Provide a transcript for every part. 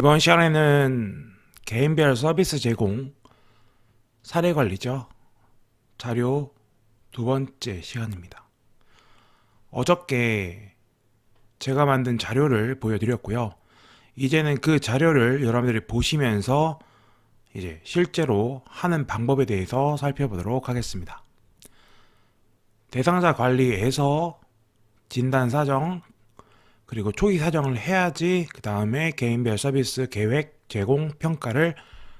이번 시간에는 개인별 서비스 제공 사례 관리죠. 자료 두 번째 시간입니다. 어저께 제가 만든 자료를 보여드렸고요. 이제는 그 자료를 여러분들이 보시면서 이제 실제로 하는 방법에 대해서 살펴보도록 하겠습니다. 대상자 관리에서 진단 사정, 그리고 초기 사정을 해야지 그 다음에 개인별 서비스 계획 제공 평가를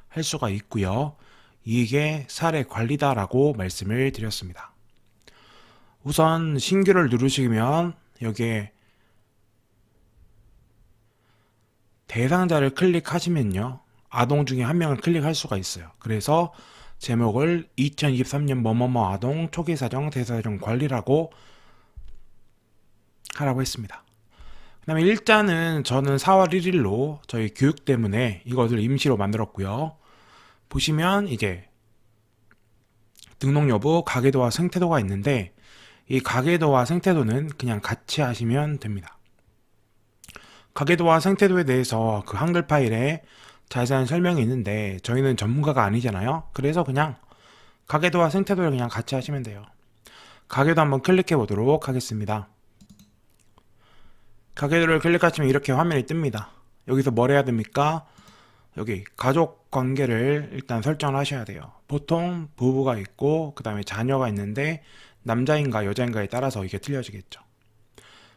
할 수가 있고요. 이게 사례 관리다라고 말씀을 드렸습니다. 우선 신규를 누르시면 여기에 대상자를 클릭하시면요. 아동 중에 한 명을 클릭할 수가 있어요. 그래서 제목을 2023년 뭐뭐뭐 아동 초기 사정 대사정 관리라고 하라고 했습니다. 그다음에 일자는 저는 4월 1일로 저희 교육 때문에 이것을 임시로 만들었고요. 보시면 이제 등록 여부, 가계도와 생태도가 있는데 이 가계도와 생태도는 그냥 같이 하시면 됩니다. 가계도와 생태도에 대해서 그 한글 파일에 자세한 설명이 있는데 저희는 전문가가 아니잖아요. 그래서 그냥 가계도와 생태도를 그냥 같이 하시면 돼요. 가계도 한번 클릭해 보도록 하겠습니다. 가계도를 클릭하시면 이렇게 화면이 뜹니다. 여기서 뭘 해야 됩니까? 여기 가족 관계를 일단 설정을 하셔야 돼요. 보통 부부가 있고 그 다음에 자녀가 있는데 남자인가 여자인가에 따라서 이게 틀려지겠죠.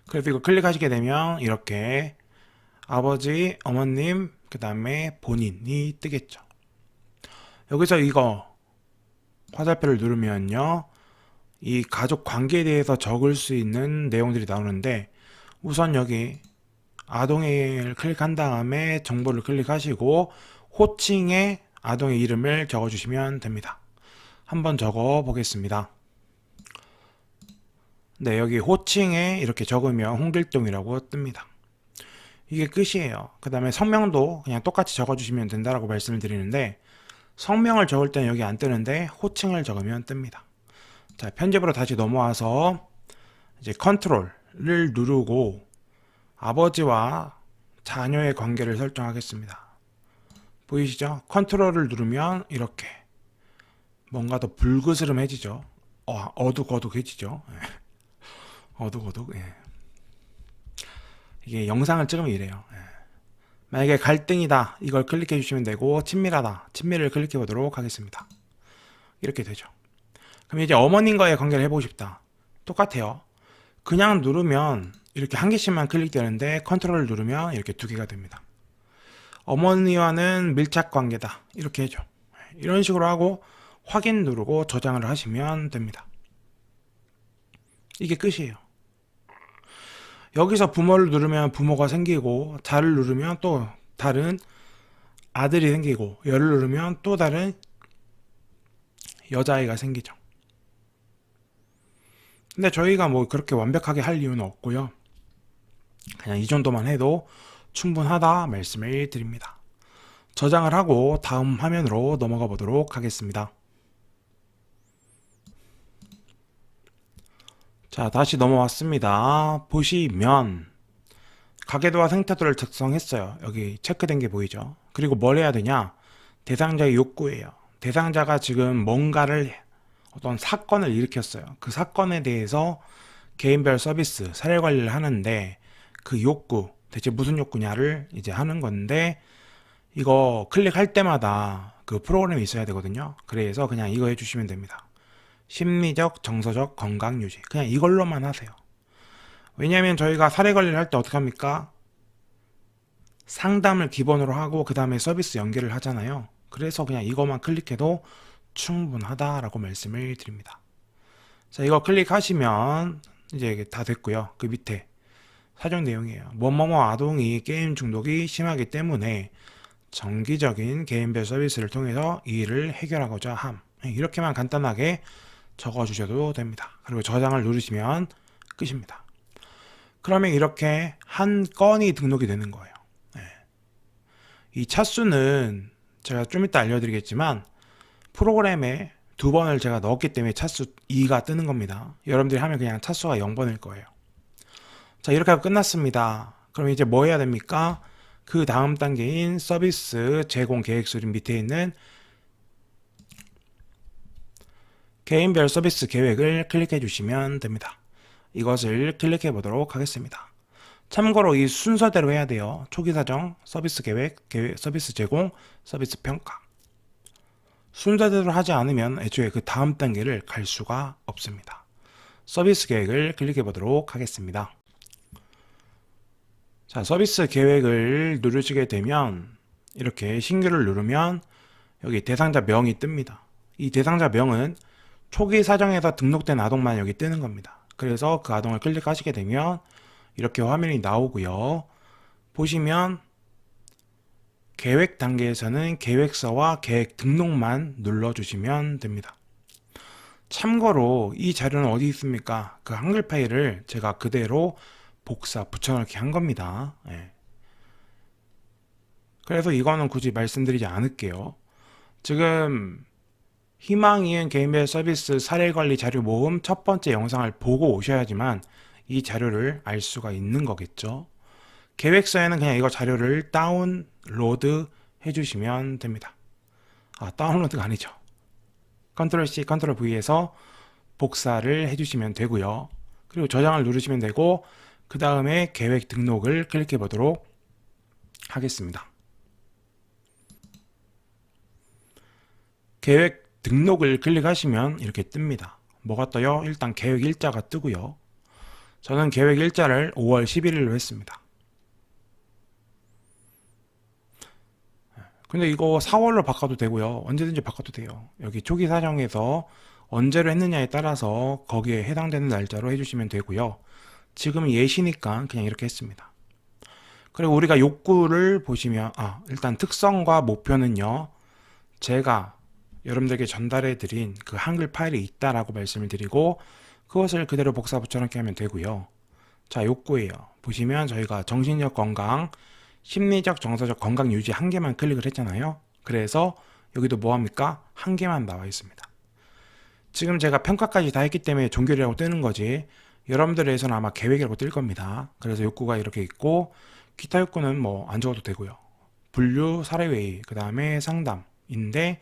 그래서 이거 클릭하시게 되면 이렇게 아버지, 어머님, 그 다음에 본인이 뜨겠죠. 여기서 이거 화살표를 누르면요. 이 가족 관계에 대해서 적을 수 있는 내용들이 나오는데 우선 여기 아동을 클릭한 다음에 정보를 클릭하시고 호칭에 아동의 이름을 적어주시면 됩니다. 한번 적어 보겠습니다. 네, 여기 호칭에 이렇게 적으면 홍길동이라고 뜹니다. 이게 끝이에요. 그 다음에 성명도 그냥 똑같이 적어주시면 된다라고 말씀을 드리는데 성명을 적을 때는 여기 안 뜨는데 호칭을 적으면 뜹니다. 자, 편집으로 다시 넘어와서 이제 컨트롤 을 누르고 아버지와 자녀의 관계를 설정하겠습니다. 보이시죠? 컨트롤을 누르면 이렇게 뭔가 더 불그스름해지죠. 어, 어둑어둑해지죠. 예. 어둑어둑. 예. 이게 영상을 찍으면 이래요. 예. 만약에 갈등이다 이걸 클릭해 주시면 되고 친밀하다 친밀을 클릭해 보도록 하겠습니다. 이렇게 되죠. 그럼 이제 어머님과의 관계를 해보고 싶다. 똑같아요. 그냥 누르면 이렇게 한 개씩만 클릭되는데 컨트롤을 누르면 이렇게 두 개가 됩니다. 어머니와는 밀착 관계다. 이렇게 해줘. 이런 식으로 하고 확인 누르고 저장을 하시면 됩니다. 이게 끝이에요. 여기서 부모를 누르면 부모가 생기고 자를 누르면 또 다른 아들이 생기고 열을 누르면 또 다른 여자아이가 생기죠. 근데 저희가 뭐 그렇게 완벽하게 할 이유는 없고요. 그냥 이 정도만 해도 충분하다 말씀을 드립니다. 저장을 하고 다음 화면으로 넘어가 보도록 하겠습니다. 자, 다시 넘어왔습니다. 보시면 가계도와 생태도를 작성했어요. 여기 체크된 게 보이죠? 그리고 뭘 해야 되냐? 대상자의 욕구예요. 대상자가 지금 뭔가를 어떤 사건을 일으켰어요. 그 사건에 대해서 개인별 서비스, 사례 관리를 하는데 그 욕구, 대체 무슨 욕구냐를 이제 하는 건데 이거 클릭할 때마다 그 프로그램이 있어야 되거든요. 그래서 그냥 이거 해주시면 됩니다. 심리적, 정서적 건강 유지. 그냥 이걸로만 하세요. 왜냐하면 저희가 사례 관리를 할 때 어떻게 합니까? 상담을 기본으로 하고 그 다음에 서비스 연결을 하잖아요. 그래서 그냥 이것만 클릭해도 충분하다라고 말씀을 드립니다. 자, 이거 클릭하시면 이제 다 됐고요. 그 밑에 사정 내용이에요. 뭐뭐뭐 아동이 게임 중독이 심하기 때문에 정기적인 개인별 서비스를 통해서 이 일을 해결하고자 함. 이렇게만 간단하게 적어 주셔도 됩니다. 그리고 저장을 누르시면 끝입니다. 그러면 이렇게 한 건이 등록이 되는 거예요. 네. 이 차수는 제가 좀 이따 알려드리겠지만 프로그램에 두 번을 제가 넣었기 때문에 차수 2가 뜨는 겁니다. 여러분들이 하면 그냥 차수가 0번일 거예요. 자, 이렇게 하고 끝났습니다. 그럼 이제 뭐 해야 됩니까? 그 다음 단계인 서비스 제공 계획서를 밑에 있는 개인별 서비스 계획을 클릭해 주시면 됩니다. 이것을 클릭해 보도록 하겠습니다. 참고로 이 순서대로 해야 돼요. 초기 사정, 서비스 계획, 계획 서비스 제공, 서비스 평가. 순서대로 하지 않으면 애초에 그 다음 단계를 갈 수가 없습니다. 서비스 계획을 클릭해 보도록 하겠습니다. 자, 서비스 계획을 누르시게 되면 이렇게 신규를 누르면 여기 대상자 명이 뜹니다. 이 대상자 명은 초기 사정에서 등록된 아동만 여기 뜨는 겁니다. 그래서 그 아동을 클릭하시게 되면 이렇게 화면이 나오고요. 보시면 계획 단계에서는 계획서와 계획 등록만 눌러주시면 됩니다. 참고로 이 자료는 어디 있습니까? 그 한글 파일을 제가 그대로 복사 붙여넣기 한 겁니다. 예. 그래서 이거는 굳이 말씀드리지 않을게요. 지금 희망이은 개인별 서비스 사례관리 자료 모음 첫 번째 영상을 보고 오셔야지만 이 자료를 알 수가 있는 거겠죠. 계획서에는 그냥 이거 자료를 다운로드 해주시면 됩니다. 아, 다운로드가 아니죠. 컨트롤 C, 컨트롤 V에서 복사를 해주시면 되고요. 그리고 저장을 누르시면 되고 그 다음에 계획 등록을 클릭해 보도록 하겠습니다. 계획 등록을 클릭하시면 이렇게 뜹니다. 뭐가 떠요? 일단 계획 일자가 뜨고요. 저는 계획 일자를 5월 11일로 했습니다. 근데 이거 4월로 바꿔도 되고요. 언제든지 바꿔도 돼요. 여기 초기 사정에서 언제로 했느냐에 따라서 거기에 해당되는 날짜로 해주시면 되고요. 지금 예시니까 그냥 이렇게 했습니다. 그리고 우리가 욕구를 보시면 아 일단 특성과 목표는요. 제가 여러분들에게 전달해 드린 그 한글 파일이 있다라고 말씀을 드리고 그것을 그대로 복사 붙여넣기 하면 되고요. 자, 욕구예요. 보시면 저희가 정신적 건강, 심리적, 정서적 건강 유지 한 개만 클릭을 했잖아요. 그래서 여기도 뭐 합니까? 한 개만 나와 있습니다. 지금 제가 평가까지 다 했기 때문에 종결이라고 뜨는 거지 여러분들에서는 아마 계획이라고 뜰 겁니다. 그래서 욕구가 이렇게 있고 기타 욕구는 뭐 안 적어도 되고요. 분류, 사례회의, 그 다음에 상담인데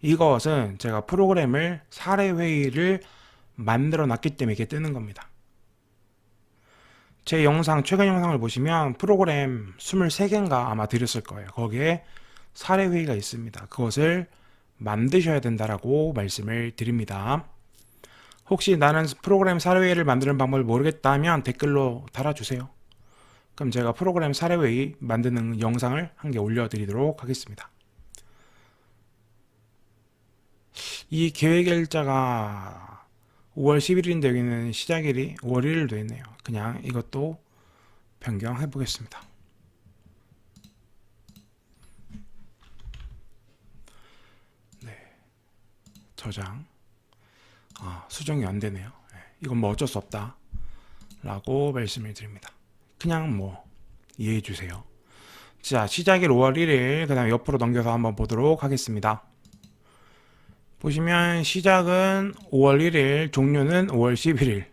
이것은 제가 프로그램을 사례회의를 만들어 놨기 때문에 이게 뜨는 겁니다. 제 영상, 최근 영상을 보시면 프로그램 23개인가 아마 드렸을 거예요. 거기에 사례 회의가 있습니다. 그것을 만드셔야 된다라고 말씀을 드립니다. 혹시 나는 프로그램 사례회의를 만드는 방법을 모르겠다면 댓글로 달아주세요. 그럼 제가 프로그램 사례회의 만드는 영상을 한 개 올려드리도록 하겠습니다. 이 계획 일자가 5월 10일인데 여기는 시작일이 5월 1일 돼 있네요. 그냥 이것도 변경해 보겠습니다. 네. 저장. 아, 수정이 안 되네요. 네. 이건 뭐 어쩔 수 없다. 라고 말씀을 드립니다. 그냥 뭐 이해해 주세요. 자, 시작일 5월 1일, 그 다음에 옆으로 넘겨서 한번 보도록 하겠습니다. 보시면 시작은 5월 1일, 종료는 5월 11일.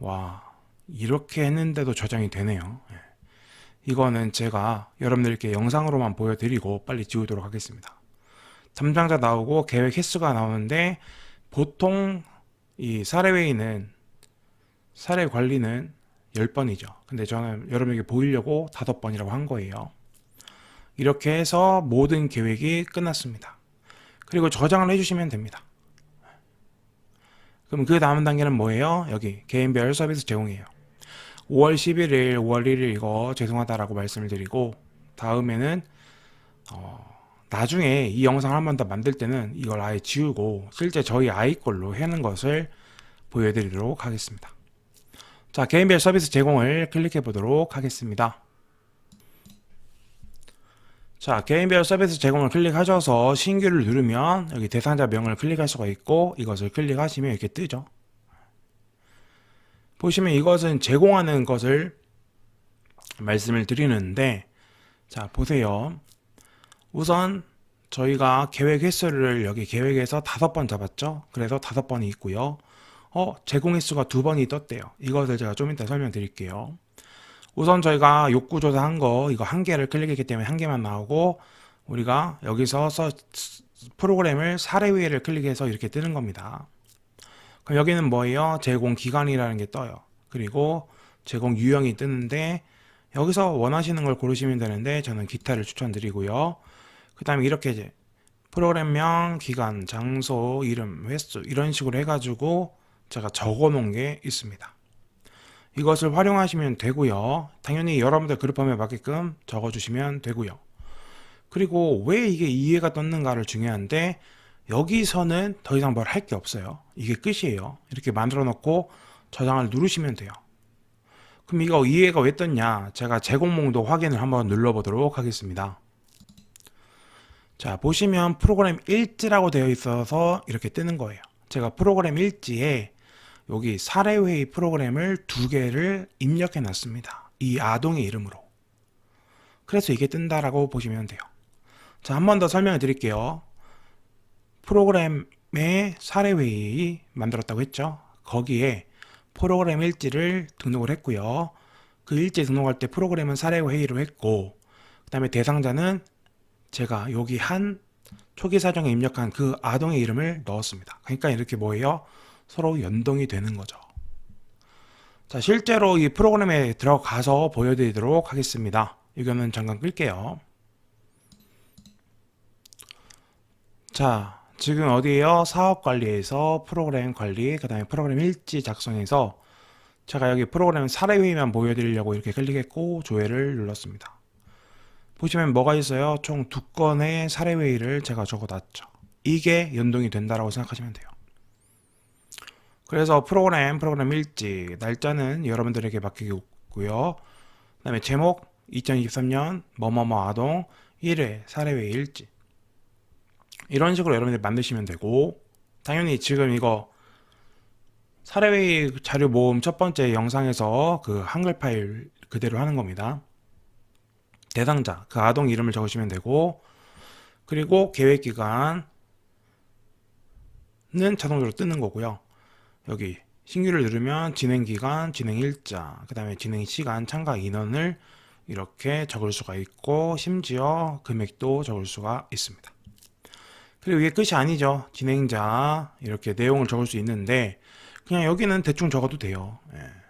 와, 이렇게 했는데도 저장이 되네요. 예. 이거는 제가 여러분들께 영상으로만 보여드리고 빨리 지우도록 하겠습니다. 담당자 나오고 계획 횟수가 나오는데 보통 이 사례회의는 사례 관리는 10번이죠. 근데 저는 여러분에게 보이려고 5번이라고 한 거예요. 이렇게 해서 모든 계획이 끝났습니다. 그리고 저장을 해주시면 됩니다. 그럼 그 다음 단계는 뭐예요? 여기 개인별 서비스 제공이에요. 5월 11일, 5월 1일 이거 죄송하다라고 말씀을 드리고 다음에는 어, 나중에 이 영상을 한 번 더 만들 때는 이걸 아예 지우고 실제 저희 아이 걸로 하는 것을 보여드리도록 하겠습니다. 자, 개인별 서비스 제공을 클릭해 보도록 하겠습니다. 자, 개인별 서비스 제공을 클릭하셔서 신규를 누르면 여기 대상자 명을 클릭할 수가 있고 이것을 클릭하시면 이렇게 뜨죠. 보시면 이것은 제공하는 것을 말씀을 드리는데 자, 보세요. 우선 저희가 계획 횟수를 여기 계획에서 다섯 번 잡았죠. 그래서 다섯 번이 있고요. 어, 제공 횟수가 두 번이 떴대요. 이것을 제가 좀 이따 설명드릴게요. 우선 저희가 욕구 조사한 거 이거 한 개를 클릭했기 때문에 한 개만 나오고 우리가 여기서 서, 프로그램을 사례 위에를 클릭해서 이렇게 뜨는 겁니다. 그럼 여기는 뭐예요? 제공 기간이라는 게 떠요. 그리고 제공 유형이 뜨는데 여기서 원하시는 걸 고르시면 되는데 저는 기타를 추천드리고요. 그 다음에 이렇게 이제 프로그램명, 기간, 장소, 이름, 횟수 이런 식으로 해가지고 제가 적어 놓은 게 있습니다. 이것을 활용하시면 되고요. 당연히 여러분들 그룹함에 맞게끔 적어주시면 되고요. 그리고 왜 이게 이해가 떴는가를 중요한데 여기서는 더 이상 뭘 할 게 없어요. 이게 끝이에요. 이렇게 만들어 놓고 저장을 누르시면 돼요. 그럼 이거 이해가 왜 떴냐? 제가 제 공목도 확인을 한번 눌러보도록 하겠습니다. 자, 보시면 프로그램 일지라고 되어 있어서 이렇게 뜨는 거예요. 제가 프로그램 일지에 여기 사례회의 프로그램을 두 개를 입력해 놨습니다. 이 아동의 이름으로. 그래서 이게 뜬다라고 보시면 돼요. 자, 한 번 더 설명해 드릴게요. 프로그램의 사례회의 만들었다고 했죠. 거기에 프로그램 일지를 등록을 했고요. 그 일지 등록할 때 프로그램은 사례회의로 했고, 그 다음에 대상자는 제가 여기 한 초기 사정에 입력한 그 아동의 이름을 넣었습니다. 그러니까 이렇게 뭐예요? 서로 연동이 되는 거죠. 자, 실제로 이 프로그램에 들어가서 보여드리도록 하겠습니다. 이거는 잠깐 끌게요. 자, 지금 어디에요? 사업 관리에서 프로그램 관리, 그 다음에 프로그램 일지 작성해서 제가 여기 프로그램 사례 회의만 보여드리려고 이렇게 클릭했고 조회를 눌렀습니다. 보시면 뭐가 있어요? 총 두 건의 사례 회의를 제가 적어놨죠. 이게 연동이 된다라고 생각하시면 돼요. 그래서 프로그램, 프로그램 일지, 날짜는 여러분들에게 맡기고요. 그 다음에 제목, 2023년 뭐뭐뭐 아동 1회 사례회의 일지. 이런 식으로 여러분들이 만드시면 되고, 당연히 지금 이거 사례회의 자료 모음 첫 번째 영상에서 그 한글 파일 그대로 하는 겁니다. 대상자, 그 아동 이름을 적으시면 되고, 그리고 계획 기간은 자동적으로 뜨는 거고요. 여기 신규를 누르면 진행 기간, 진행 일자, 그 다음에 진행 시간, 참가 인원을 이렇게 적을 수가 있고, 심지어 금액도 적을 수가 있습니다. 그리고 이게 끝이 아니죠. 진행자, 이렇게 내용을 적을 수 있는데, 그냥 여기는 대충 적어도 돼요. 예.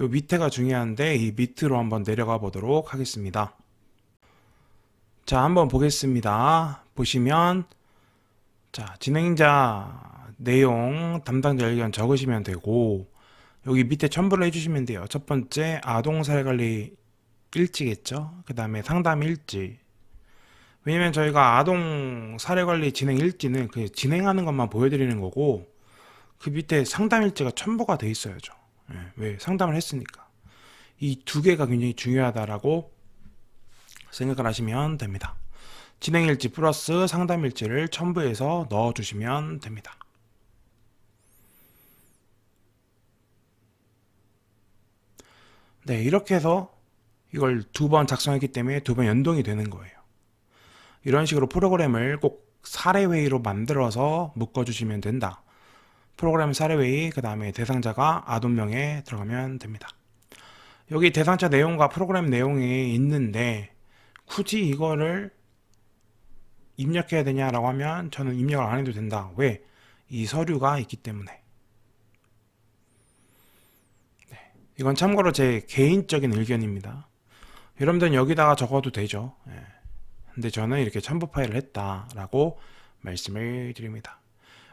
요 밑에가 중요한데 이 밑으로 한번 내려가 보도록 하겠습니다. 자, 한번 보겠습니다. 보시면 자, 진행자 내용 담당자 의견 적으시면 되고 여기 밑에 첨부를 해주시면 돼요. 첫 번째 아동 사례관리 일지겠죠. 그 다음에 상담 일지. 왜냐면 저희가 아동 사례관리 진행 일지는 그 진행하는 것만 보여드리는 거고 그 밑에 상담 일지가 첨부가 돼 있어야죠. 예, 왜 상담을 했으니까 이 두 개가 굉장히 중요하다라고 생각을 하시면 됩니다. 진행일지 플러스 상담일지를 첨부해서 넣어주시면 됩니다. 네, 이렇게 해서 이걸 두 번 작성했기 때문에 두 번 연동이 되는 거예요. 이런 식으로 프로그램을 꼭 사례회의로 만들어서 묶어주시면 된다. 프로그램 사례회의, 그 다음에 대상자가 아동명에 들어가면 됩니다. 여기 대상자 내용과 프로그램 내용이 있는데 굳이 이거를 입력해야 되냐라고 하면 저는 입력을 안 해도 된다. 왜? 이 서류가 있기 때문에. 네. 이건 참고로 제 개인적인 의견입니다. 여러분들은 여기다가 적어도 되죠. 네. 근데 저는 이렇게 첨부 파일을 했다라고 말씀을 드립니다.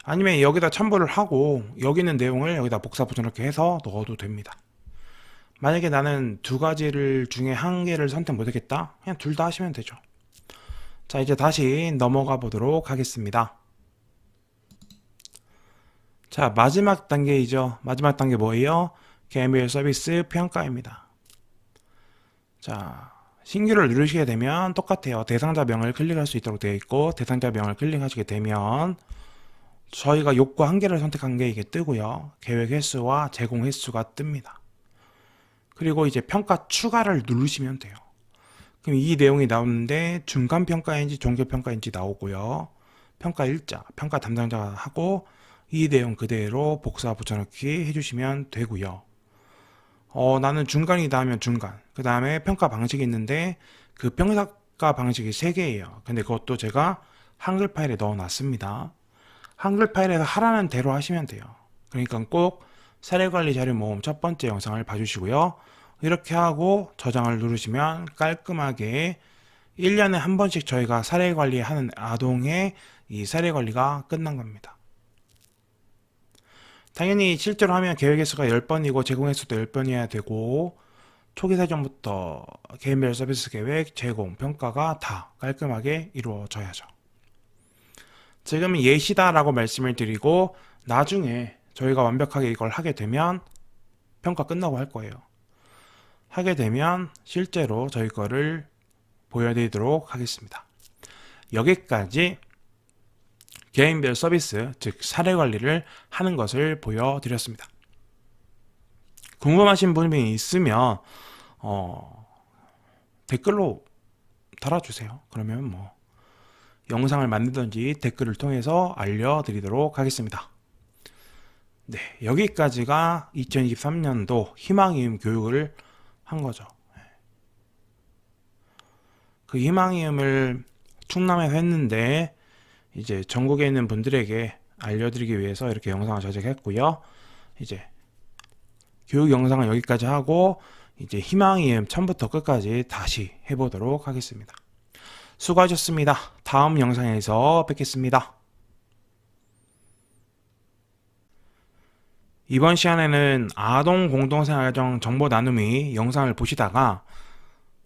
아니면 여기다 첨부를 하고 여기 있는 내용을 여기다 복사 붙여넣기 해서 넣어도 됩니다. 만약에 나는 두 가지를 중에 한 개를 선택 못하겠다? 그냥 둘 다 하시면 되죠. 자, 이제 다시 넘어가 보도록 하겠습니다. 자, 마지막 단계이죠. 마지막 단계 뭐예요? 개별 서비스 평가입니다. 자, 신규를 누르시게 되면 똑같아요. 대상자명을 클릭할 수 있도록 되어 있고 대상자명을 클릭하시게 되면 저희가 욕구 한 개를 선택한 게 이게 뜨고요. 계획 횟수와 제공 횟수가 뜹니다. 그리고 이제 평가 추가를 누르시면 돼요. 그럼 이 내용이 나오는데 중간 평가인지 종교 평가인지 나오고요. 평가 일자, 평가 담당자가 하고 이 내용 그대로 복사 붙여넣기 해주시면 되고요. 어, 나는 중간이다 하면 중간. 그 다음에 평가 방식이 있는데 그 평가 방식이 세 개예요. 근데 그것도 제가 한글 파일에 넣어 놨습니다. 한글 파일에서 하라는 대로 하시면 돼요. 그러니까 꼭 사례관리 자료 모음 첫 번째 영상을 봐주시고요. 이렇게 하고 저장을 누르시면 깔끔하게 1년에 한 번씩 저희가 사례 관리하는 아동의 이 사례 관리가 끝난 겁니다. 당연히 실제로 하면 계획 횟수가 10번이고 제공 횟수도 10번이어야 되고 초기 사정부터 개인별 서비스 계획, 제공, 평가가 다 깔끔하게 이루어져야죠. 지금 예시다라고 말씀을 드리고 나중에 저희가 완벽하게 이걸 하게 되면 평가 끝나고 할 거예요. 하게 되면 실제로 저희 거를 보여드리도록 하겠습니다. 여기까지 개인별 서비스, 즉 사례 관리를 하는 것을 보여드렸습니다. 궁금하신 분이 있으면 어, 댓글로 달아주세요. 그러면 뭐 영상을 만들든지 댓글을 통해서 알려드리도록 하겠습니다. 네, 여기까지가 2023년도 희망이음 교육을 한 거죠. 그 희망이음을 충남에서 했는데 이제 전국에 있는 분들에게 알려드리기 위해서 이렇게 영상을 제작했고요. 이제 교육 영상은 여기까지 하고 이제 희망이음 처음부터 끝까지 다시 해보도록 하겠습니다. 수고하셨습니다. 다음 영상에서 뵙겠습니다. 이번 시간에는 아동 공동생활정 정보 나눔이 영상을 보시다가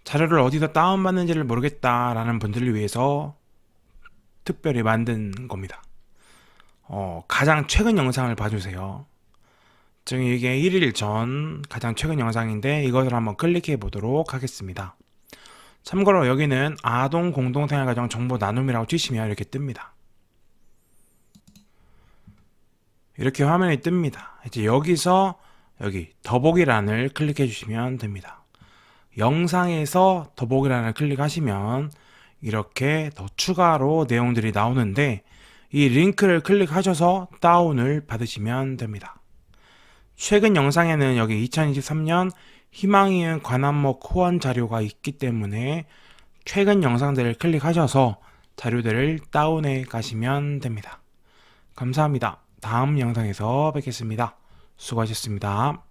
자료를 어디서 다운받는지를 모르겠다라는 분들을 위해서 특별히 만든 겁니다. 어, 가장 최근 영상을 봐주세요. 지금 이게 1일 전 가장 최근 영상인데 이것을 한번 클릭해 보도록 하겠습니다. 참고로 여기는 아동 공동생활가정 정보 나눔이라고 치시면 이렇게 뜹니다. 이렇게 화면이 뜹니다. 이제 여기서 여기 더보기란을 클릭해 주시면 됩니다. 영상에서 더보기란을 클릭하시면 이렇게 더 추가로 내용들이 나오는데 이 링크를 클릭하셔서 다운을 받으시면 됩니다. 최근 영상에는 여기 2023년 희망이은 관한목 후원 자료가 있기 때문에 최근 영상들을 클릭하셔서 자료들을 다운해 가시면 됩니다. 감사합니다. 다음 영상에서 뵙겠습니다. 수고하셨습니다.